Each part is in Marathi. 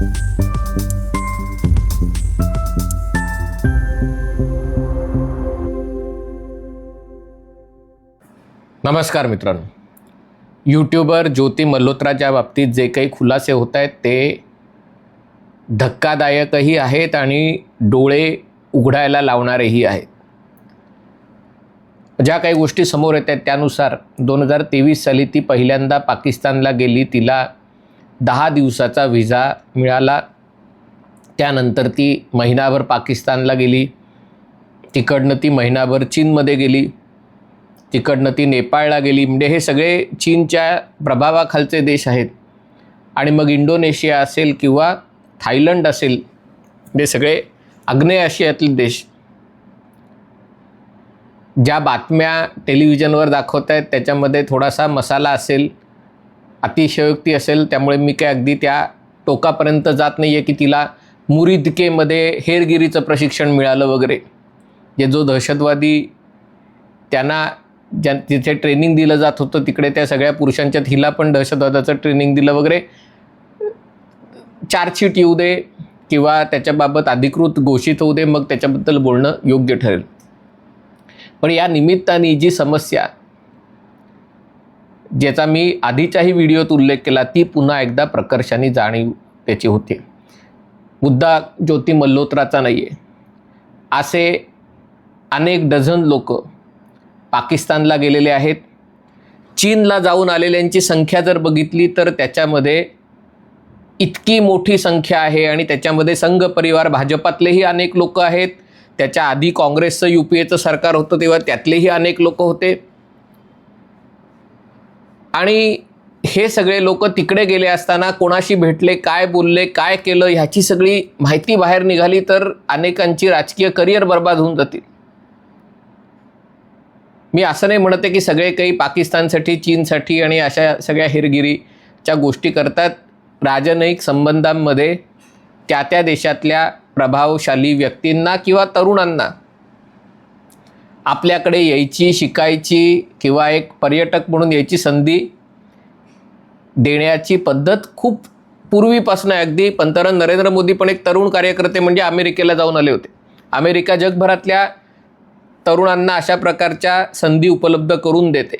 नमस्कार मित्रांनो. यूट्यूबर ज्योती मल्होत्राच्या बाबतीत जे काही खुलासे होत आहेत ते धक्कादायकही आहेत आणि डोळे उघडायला लावणारेही आहेत. ज्या काही गोष्टी समोर येत आहेत त्यानुसार दोन हजार तेवीस साली ती पहिल्यांदा पाकिस्तानला गेली तिला दहा दिवसाचा व्हिसा मिळाला. त्यानंतर ती महिनाभर पाकिस्तानला गेली. तिकडनं ती महिनाभर चीनमध्ये गेली. तिकडनं ती नेपाळला गेली. म्हणजे हे सगळे चीनच्या प्रभावाखालचे देश आहेत. आणि मग इंडोनेशिया असेल किंवा थायलंड असेल हे सगळे आग्नेय आशियातले देश. ज्या बातम्या टेलिव्हिजनवर दाखवत आहेत त्याच्यामध्ये थोडासा मसाला असेल. अतिशयोक्ती असेल त्यामुळे मी काय अगदी त्या टोकापर्यंत जात नाही आहे की तिला मुरिदकेमध्ये हेरगिरीचं प्रशिक्षण मिळालं वगैरे. जे जो दहशतवादी त्यांना ज्या तिथे ट्रेनिंग दिलं जात होतं तिकडे त्या सगळ्या पुरुषांच्यात हिला पण दहशतवादाचं ट्रेनिंग दिलं वगैरे. चार्जशीट येऊ दे किंवा त्याच्याबाबत अधिकृत घोषित होऊ दे मग त्याच्याबद्दल बोलणं योग्य ठरेल. पण या निमित्ताने जी समस्या ज्याचा मी आधीच्याही व्हिडिओत उल्लेख केला ती पुन्हा एकदा प्रकर्षाने जाणीव त्याची होते. मुद्दा ज्योती मल्होत्राचा नाही आहे असे अनेक डझन लोक पाकिस्तानला गेलेले आहेत. चीनला जाऊन आलेल्यांची संख्या जर बघितली तर त्याच्यामध्ये इतकी मोठी संख्या आहे आणि त्याच्यामध्ये संघ परिवार भाजपातलेही अनेक लोक आहेत. त्याच्या आधी काँग्रेसचं यू पी एचं सरकार होतं तेव्हा त्यातलेही अनेक लोक होते. आणि हे सगळे लोक तिकडे गेले असताना कोणाशी भेटले काय बोलले काय केलं ह्याची सगळी माहिती बाहेर निघाली तर अनेकांची राजकीय करिअर बर्बाद होऊन जातील. मी असं नाही म्हणते की सगळे काही पाकिस्तानसाठी चीनसाठी आणि अशा सगळ्या हेरगिरीच्या गोष्टी करतात. राजनैतिक संबंधांमध्ये त्या त्या देशातल्या प्रभावशाली व्यक्तींना किंवा तरुणांना आपल्याकडे यायची शिकायची किंवा एक पर्यटक म्हणून यायची संधी देण्याची पद्धत खूप पूर्वीपासून अगदी. पंतप्रधान नरेंद्र मोदी पण एक तरुण कार्यकर्ते म्हणजे अमेरिकेला जाऊन आले होते. अमेरिका जगभरातल्या तरुणांना अशा प्रकारच्या संधी उपलब्ध करून देते.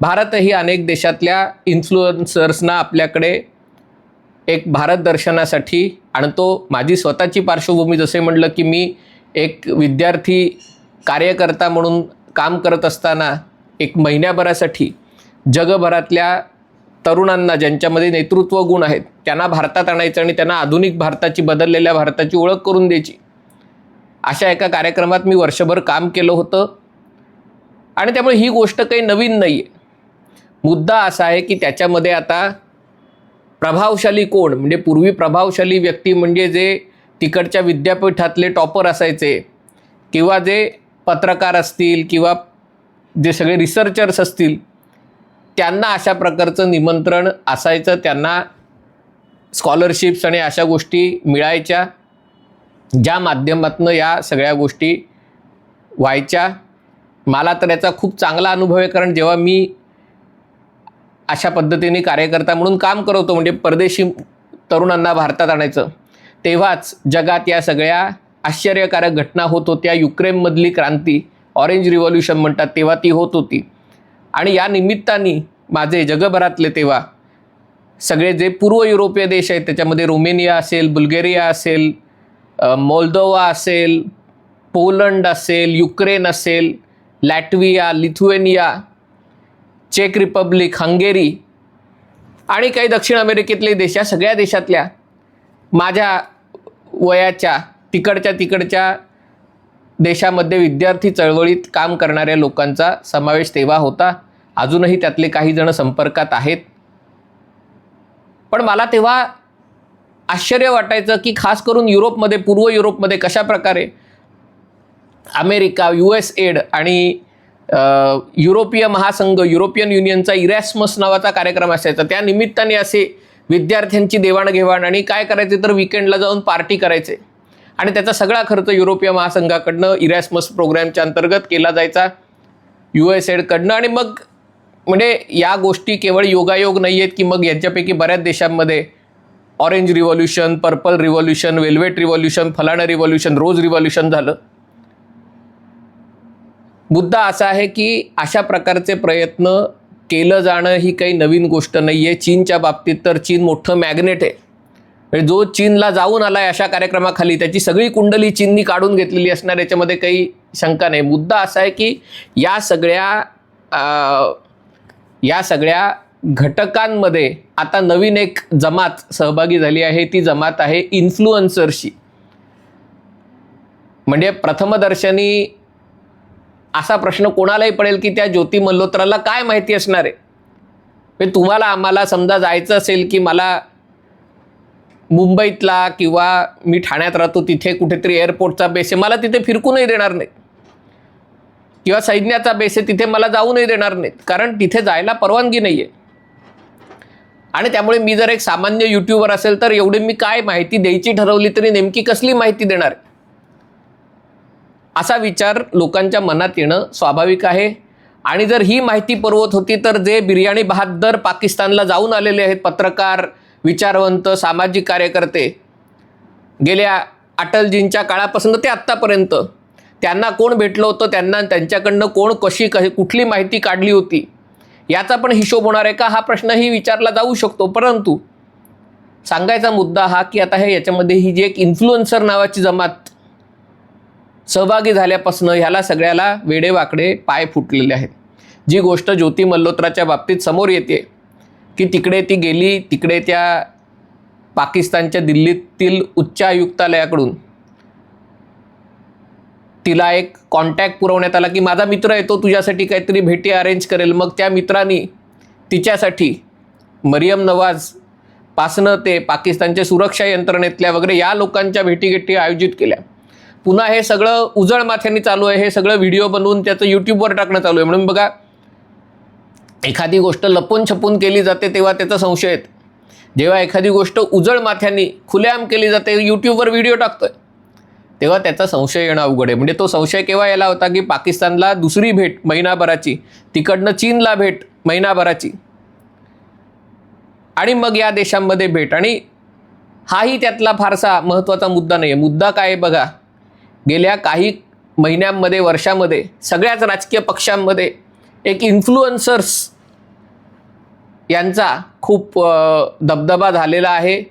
भारतही अनेक देशातल्या इन्फ्लुएन्सर्सना आपल्याकडे एक भारत दर्शनासाठी आणतो. माझी स्वतःची पार्श्वभूमी जसे म्हटलं की मी एक विद्यार्थी कार्यकर्ता म्हणून काम करत असताना एक महिन्याभरासाठी जगभरातल्या तरुणांना ज्यांच्यामध्ये नेतृत्व गुण आहेत त्यांना भारतात आणायचं आणि त्यांना आधुनिक भारताची बदललेल्या भारताची ओळख करून द्यायची. अशा एका कार्यक्रमात मी वर्षभर काम केलं होतं. आणि त्यामुळे ही गोष्ट काही नवीन नाही आहे मुद्दा असा आहे की त्याच्यामध्ये आता प्रभावशाली कोण म्हणजे पूर्वी प्रभावशाली व्यक्ती म्हणजे जे तिकडच्या विद्यापीठातले टॉपर असायचे किंवा जे पत्रकार असतील किंवा जे सगळे रिसर्चर्स असतील त्यांना अशा प्रकारचं निमंत्रण असायचं त्यांना स्कॉलरशिप्स आणि अशा गोष्टी मिळायच्या ज्या माध्यमातनं या सगळ्या गोष्टी व्हायच्या. मला तर याचा खूप चांगला अनुभव आहे कारण जेव्हा मी अशा पद्धतीने कार्यकर्ता म्हणून काम करवतो म्हणजे परदेशी तरुणांना भारतात आणायचं तेव्हाच जगात या सगळ्या आश्चर्यकारक घटना होत होत्या युक्रेनमधली क्रांती ऑरेंज रिव्हॉल्युशन म्हणतात तेव्हा ती होत होती. आणि या निमित्ताने माझे जगभरातले तेव्हा सगळे जे पूर्व युरोपीय देश आहेत त्याच्यामध्ये रोमेनिया असेल बुल्गेरिया असेल मोल्दोवा असेल पोलंड असेल युक्रेन असेल लॅटविया लिथुएनिया चेक रिपब्लिक हंगेरी आणि काही दक्षिण अमेरिकेतले देश या सगळ्या देशातल्या माझ्या वयाच्या तिकडच्या तिकडच्या देशामध्ये विद्यार्थी चळवळीत काम करणाऱ्या लोकांचा समावेश तेव्हा होता. अजूनही त्यातले काही जण संपर्कात आहेत. पण मला तेव्हा आश्चर्य वाटायचं की खास करून युरोपमध्ये पूर्व युरोपमध्ये कशा प्रकारे अमेरिका यू एस एड आणि युरोपीय महासंघ युरोपियन युनियनचा इरॅस्मस नावाचा कार्यक्रम असायचा. त्या निमित्ताने असे विद्यार्थ्यांची देवाणघेवाण आणि काय करायचे तर विकेंडला जाऊन पार्टी करायचे. आणि त्याचा सगळा खर्च युरोपीय महासंघाकडनं इरॅस्मस प्रोग्रॅमच्या अंतर्गत केला जायचा. यू एस एडकडनं आणि मग म्हणजे या गोष्टी केवळ योगायोग नाही आहेत की मग यांच्यापैकी बऱ्याच देशांमध्ये orange revolution purple revolution velvet revolution फलाणं revolution rose revolution झालं. मुद्दा असा आहे की अशा प्रकारचे प्रयत्न केलं जाणं ही काही नवीन गोष्ट नाही आहे चीनच्या बाबतीत तर चीन मोठं मॅग्नेट आहे. म्हणजे जो चीनला जाऊन आला आहे अशा कार्यक्रमाखाली त्याची सगळी कुंडली चीननी काढून घेतलेली असणार याच्यामध्ये काही शंका नाही. मुद्दा असा आहे की या सगळ्या या सगळ्या घटकांमध्ये आता नवीन एक जमात सहभागी झाली आहे. ती जमात आहे इन्फ्लुअन्सरशी म्हणजे प्रथमदर्शनी असा प्रश्न कोणालाही पडेल की त्या ज्योती मल्होत्राला काय माहिती असणार आहे? तुम्हाला आम्हाला समजा जायचं असेल की मला मुंबईतला किंवा मी ठाण्यात राहतो तिथे कुठेतरी एअरपोर्टचा बेस आहे. मला तिथे फिरकूनही देणार नाही किंवा सैन्याचा बेस आहे तिथे मला जाऊनही देणार नाहीत. कारण तिथे जायला परवानगी नाही आहे आणि त्यामुळे मी जर एक सामान्य युट्यूबर असेल तर एवढी मी काय माहिती द्यायची ठरवली तरी नेमकी कसली माहिती देणार आहे? असा विचार लोकांच्या मनात येणं स्वाभाविक आहे. आणि जर ही माहिती पुरवत होती तर जे बिर्याणी बहादर पाकिस्तानला जाऊन आलेले आहेत पत्रकार विचारवंत सामाजिक कार्यकर्ते गेल्या अटलजींच्या काळापासून ते आत्तापर्यंत त्यांना कोण भेटलं होतं त्यांना त्यांच्याकडनं कोण कशी कशी कुठली माहिती काढली होती याचा पण हिशोब होणार आहे का? हा प्रश्नही विचारला जाऊ शकतो. परंतु सांगायचा मुद्दा हा की आता हे याच्यामध्ये ही जी एक इन्फ्लुएन्सर नावाची जमात सहभागी झाल्यापासून ह्याला सगळ्याला वेडेवाकडे पाय फुटलेले आहेत. जी गोष्ट ज्योती मल्होत्राच्या बाबतीत समोर येते की तिकडे ती गेली तिकडे त्या पाकिस्तानच्या दिल्लीतील उच्चायुक्तालयाकडून तिला एक कॉन्टॅक्ट पुरवण्यात आला की माझा मित्र आहे तो तुझ्यासाठी काहीतरी भेटी अरेंज करेल. मग त्या मित्रांनी तिच्यासाठी मरियम नवाज पासनं ते पाकिस्तानच्या सुरक्षा यंत्रणेतल्या वगैरे या लोकांच्या भेटीगेटी आयोजित केल्या. पुन्हा हे सगळं उजळ माथ्याने चालू आहे हे सगळं व्हिडिओ बनवून त्याचं यूट्यूबवर टाकणं चालू आहे. म्हणून बघा एखादी गोष्ट लपून छपून केली जाते तेव्हा त्याचा संशय येत. जेव्हा एखादी गोष्ट उजळ माथ्यांनी खुलेआम केली जाते यूट्यूबवर व्हिडिओ टाकतोय तेव्हा त्याचा संशय येणं अवघड आहे. म्हणजे तो संशय केव्हा यायला होता की पाकिस्तानला दुसरी भेट महिनाभराची तिकडनं चीनला भेट महिनाभराची? आणि मग या देशांमध्ये भेट. आणि हाही त्यातला फारसा महत्त्वाचा मुद्दा नाही आहे मुद्दा काय आहे बघा गेल्या काही महिन्यांमध्ये वर्षामध्ये सगळ्याच राजकीय पक्षांमध्ये एक इन्फ्लुएन्सर्स यांचा खूप दबदबा झालेला आहे.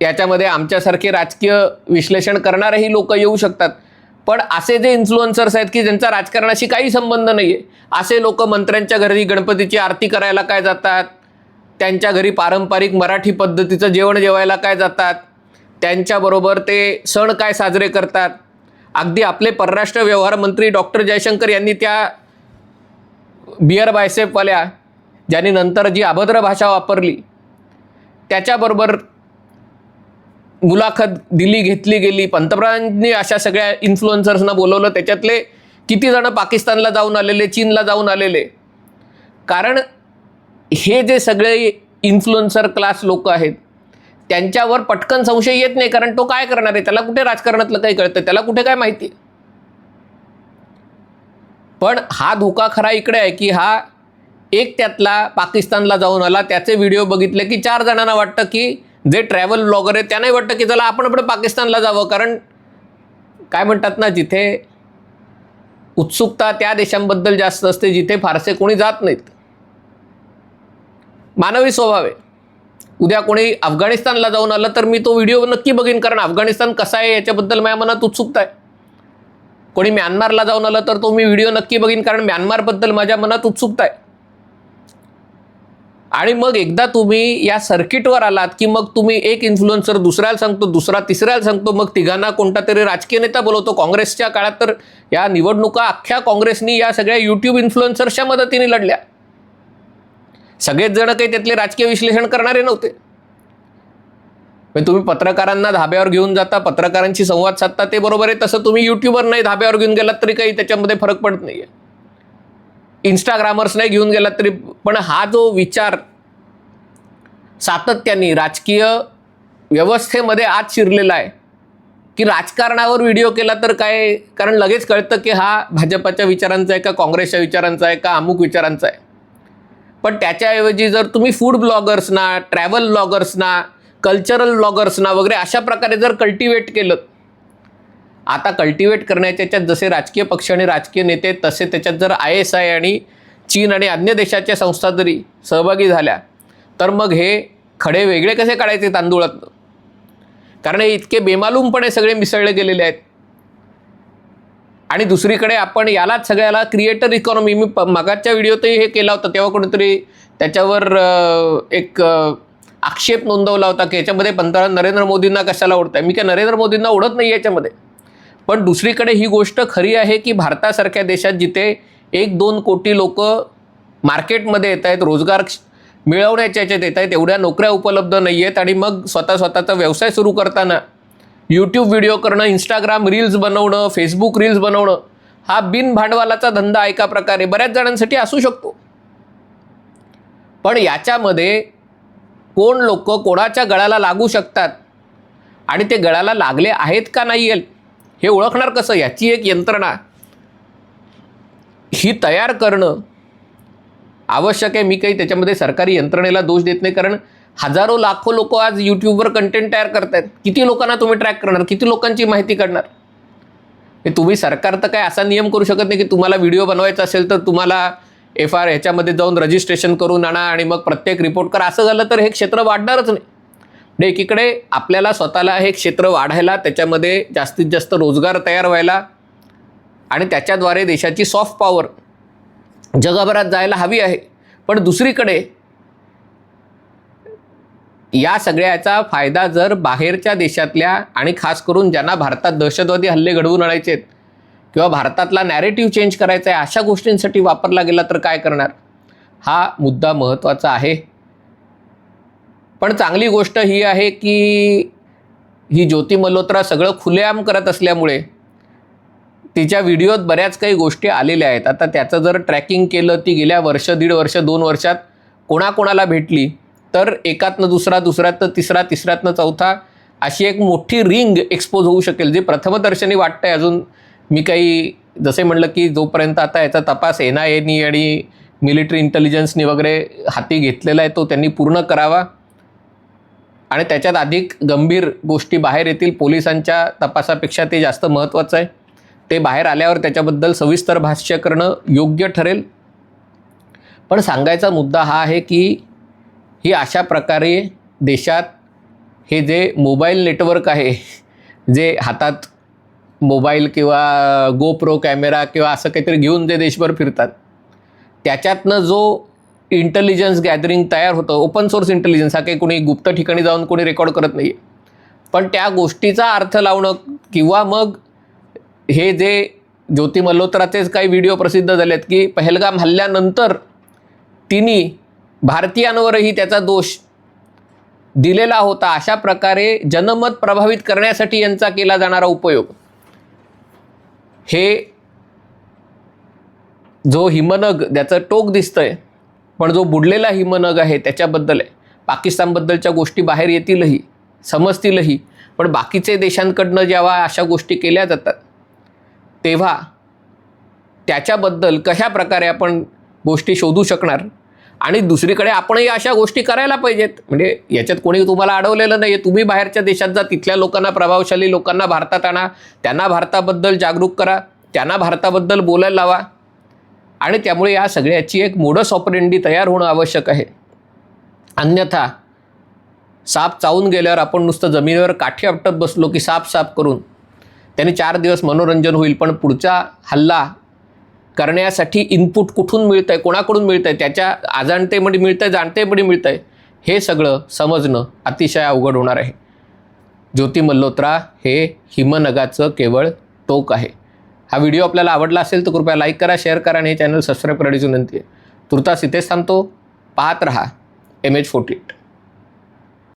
याच्यामध्ये आमच्यासारखे राजकीय विश्लेषण करणारेही लोक येऊ शकतात. पण असे जे इन्फ्लुएन्सर्स आहेत की ज्यांचा राजकारणाशी काही संबंध नाही आहे असे लोक मंत्र्यांच्या घरी गणपतीची आरती करायला काय जातात? त्यांच्या घरी पारंपरिक मराठी पद्धतीचं जेवण जेवायला काय जातात? त्यांच्याबरोबर ते सण काय साजरे करतात? अगदी आपले परराष्ट्र व्यवहार मंत्री डॉक्टर जयशंकर यांनी त्या बियर बायसेपवाल्या ज्यांनी नंतर जी अभद्र भाषा वापरली त्याच्याबरोबर मुलाखत दिली घेतली गेली. पंतप्रधानांनी अशा सगळ्या इन्फ्लुएन्सर्सना बोलवलं. त्याच्यातले किती जण पाकिस्तानला जाऊन आलेले चीनला जाऊन आलेले. कारण हे जे सगळे इन्फ्लुएन्सर क्लास लोक आहेत त्यांच्यावर पटकन संशय येत नाही. कारण तो काय करणार आहे? त्याला कुठे राजकारणातलं काही कळतं? त्याला कुठे काय माहिती? आहे? पण हा धोका खरा इकडे आहे की हा एक त्यातला पाकिस्तानला जाऊन आला त्याचे व्हिडिओ बघितले की चार जणांना वाटतं की जे ट्रॅव्हल ब्लॉगर आहेत त्यांनाही वाटतं की चला आपण आपण पाकिस्तानला जावं. कारण काय म्हणतात ना जिथे उत्सुकता त्या देशांबद्दल जास्त असते जिथे फारसे कोणी जात नाहीत. मानवी स्वभाव आहे. उद्या कोणी अफगाणिस्तानला जाऊन आलं तर मी तो व्हिडिओ नक्की बघीन कारण अफगाणिस्तान कसा आहे याच्याबद्दल माझ्या मनात उत्सुकता आहे. कोणी म्यानमारला जाऊन आलं तर तो मी व्हिडिओ नक्की बघीन कारण म्यानमारबद्दल माझ्या मनात उत्सुकता आहे. आणि मग एकदा तुम्ही या सर्किटवर आलात की मग तुम्ही एक इन्फ्लुएन्सर दुसऱ्याला सांगतो दुसरा तिसऱ्याला सांगतो मग तिघांना कोणता तरी राजकीय नेता बोलवतो. काँग्रेसच्या काळात तर या निवडणुका अख्ख्या काँग्रेसनी या सगळ्या युट्यूब इन्फ्लुएन्सर्सच्या मदतीने लढल्या. सगळेच जण काही त्यातले राजकीय विश्लेषण करणारे नव्हते. म्हणजे तुम्ही पत्रकारांना धाब्यावर घेऊन जाता पत्रकारांशी संवाद साधता ते बरोबर आहे. तसं तुम्ही युट्यूबर नाही धाब्यावर घेऊन गेलात तरी काही त्याच्यामध्ये फरक पडत नाही आहे इंस्टाग्रामर्स नाही घेऊन गेलात तरी पण हा जो विचार सातत्याने राजकीय व्यवस्थेमध्ये आज शिरलेला आहे की राजकारणावर व्हिडिओ केला तर काय? कारण लगेच कळतं की हा भाजपाच्या विचारांचा आहे का काँग्रेसच्या विचारांचा आहे का अमुक विचारांचा आहे. पण त्याच्याऐवजी जर तुम्ही फूड ब्लॉगर्सना ट्रॅव्हल ब्लॉगर्सना कल्चरल ब्लॉगर्सना वगैरे अशा प्रकारे जर कल्टिवेट केलं आता कल्टिवेट करण्याच्या याच्यात जसे राजकीय पक्ष आणि राजकीय नेते तसे त्याच्यात जर आय एस आय आणि चीन आणि अन्य देशाच्या संस्था जरी सहभागी झाल्या तर मग हे खडे वेगळे कसे काढायचे तांदुळात कारण हे इतके बेमालूमपणे सगळे मिसळले गेलेले आहेत. आणि दुसरीकडे आपण यालाच सगळ्याला क्रिएटर इकॉनॉमी मी प मागाच्या व्हिडिओतही हे केला होता तेव्हा कोणीतरी त्याच्यावर एक आक्षेप नोंदवला होता की याच्यामध्ये पंतप्रधान नरेंद्र मोदींना कशाला ओढताय? मी काय नरेंद्र मोदींना ओढत नाही याच्यामध्ये. पण दुसरीकडे ही गोष्ट खरी आहे की भारतासारख्या देशात जिथे एक दोन कोटी लोक मार्केटमध्ये येत आहेत रोजगार मिळवण्याच्या याच्यात येत आहेत एवढ्या नोकऱ्या उपलब्ध नाही आहेत आणि मग स्वतः स्वतःचा व्यवसाय सुरू करताना यूट्यूब व्हिडिओ करणं इंस्टाग्राम रील्स बनवणं फेसबुक रील्स बनवणं हा बिन भांडवलाचा धंदा एका प्रकारे बऱ्याच जणांसाठी असू शकतो. पण याच्यामध्ये कोण लोक कोणाच्या गळाला लागू शकतात? आणि ते गळाला लागले आहेत का नाही हे ओळखणार कसं? याची एक यंत्रणा. ही तयार करणं आवश्यक आहे. मी काही त्याच्यामध्ये सरकारी यंत्रणेला दोष देत नाही. कारण हजारो लाखो लोक आज यूट्यूबवर कंटेंट तयार करतायत. किती लोकांना तुम्ही ट्रॅक करणार? किती लोकांची माहिती काढणार हे तुम्ही सरकार तर काय असा नियम करू शकत नाही की तुम्हाला व्हिडिओ बनवायचा असेल तर तुम्हाला एफ आर ह्याच्यामध्ये जाऊन रजिस्ट्रेशन करून आणा आणि मग प्रत्येक रिपोर्ट करा. असं झालं तर हे क्षेत्र वाढणारच नाही. म्हणजे एकीकडे आपल्याला स्वतःला हे क्षेत्र वाढायला त्याच्यामध्ये जास्तीत जास्त रोजगार तयार व्हायला आणि त्याच्याद्वारे देशाची सॉफ्ट पॉवर जगभरात जायला हवी आहे. पण दुसरीकडे या सगळ्याचा फायदा जर बाहेरच्या देशातल्या आणि खास करून ज्यांना भारतात दहशतवादी हल्ले घडवून आणायचे आहेत किंवा भारतातला नॅरेटिव्ह चेंज करायचा आहे अशा गोष्टींसाठी वापरला गेला तर काय करणार? हा मुद्दा महत्त्वाचा आहे. पण चांगली गोष्ट ही आहे की ही ज्योती मल्होत्रा सगळं खुलेआम करत असल्यामुळे तिच्या व्हिडिओत बऱ्याच काही गोष्टी आलेल्या आहेत. आता त्याचं जर ट्रॅकिंग केलं ती गेल्या वर्ष दीड वर्ष दोन वर्षात कोणाकोणाला भेटली तर एकातनं दुसरा दुसऱ्यातनं तिसरा तिसऱ्यातनं चौथा अशी एक मोठी रिंग एक्सपोज होऊ शकेल जे प्रथमदर्शनी वाटतंय अजून मी काही जसे म्हणलं की जोपर्यंत आता याचा तपास एन आय एनी आणि मिलिटरी इंटेलिजन्सनी वगैरे हाती घेतलेला आहे तो त्यांनी पूर्ण करावा. आणि त्याच्यात अधिक गंभीर गोष्टी बाहेर येतील पोलिसांच्या तपासापेक्षा ते जास्त महत्त्वाचं आहे. ते बाहेर आल्यावर त्याच्याबद्दल सविस्तर भाष्य करणं योग्य ठरेल. पण सांगायचा मुद्दा हा आहे की ही अशा प्रकारे देशात हे जे मोबाईल नेटवर्क आहे जे हातात मोबाईल किंवा गोप्रो कॅमेरा किंवा असं काहीतरी घेऊन जे देशभर फिरतात त्याच्यातनं जो इंटेलिजन्स गॅदरिंग तयार होतं ओपन सोर्स इंटेलिजन्स हा काही कोणी गुप्त ठिकाणी जाऊन कोणी रेकॉर्ड करत नाही पण त्या गोष्टीचा अर्थ लावणं किंवा मग हे जे ज्योती मल्होत्राचेच काही व्हिडिओ प्रसिद्ध झालेत की पहलगाम हल्ल्यानंतर तिने भारतीयांवरही त्याचा दोष दिलेला होता अशा प्रकारे जनमत प्रभावित करण्यासाठी यांचा केला जाणारा उपयोग. हे जो हिमनग त्याचं टोक दिसतंय पण जो बुडलेला हिमनग आहे त्याच्याबद्दल आहे. पाकिस्तानबद्दलच्या गोष्टी बाहेर येतीलही समजतीलही पण बाकीचे देशांकडनं जेव्हा अशा गोष्टी केल्या जातात तेव्हा त्याच्याबद्दल कशा प्रकारे आपण गोष्टी शोधू शकणार? आणि दुसरीकडे आपणही अशा गोष्टी करायला पाहिजेत. म्हणजे याच्यात कोणी तुम्हाला अडवलेलं नाही आहे तुम्ही बाहेरच्या देशात जा तिथल्या लोकांना प्रभावशाली लोकांना भारतात आणा. त्यांना भारताबद्दल जागरूक करा. त्यांना भारताबद्दल बोलायला लावा. आणि त्यामुळे या सगळ्याची एक मोडस ऑपरेंडी तयार होणं आवश्यक आहे. अन्यथा साप चावून गेल्यावर आपण नुसतं जमिनीवर काठी आपटत बसलो की साप साप करून. त्याने चार दिवस मनोरंजन होईल. पण पुढचा हल्ला करण्यासाठी इनपुट कुठून मिळतं आहे कोणाकडून मिळतं आहे त्याच्या अजाणतेमध्ये मिळतं आहे जाणतेमध्ये मिळतं आहे हे सगळं समजणं अतिशय अवघड होणार आहे. ज्योती मल्होत्रा हे हिमनगाचं केवळ टोक आहे. हा व्हिडिओ आपल्याला आवडला असेल तर कृपया लाईक करा शेअर करा आणि हे चॅनल सबस्क्राईब करण्याची विनंती आहे. तुर्तास इथेच थांबतो. पाहत रहा. M H forty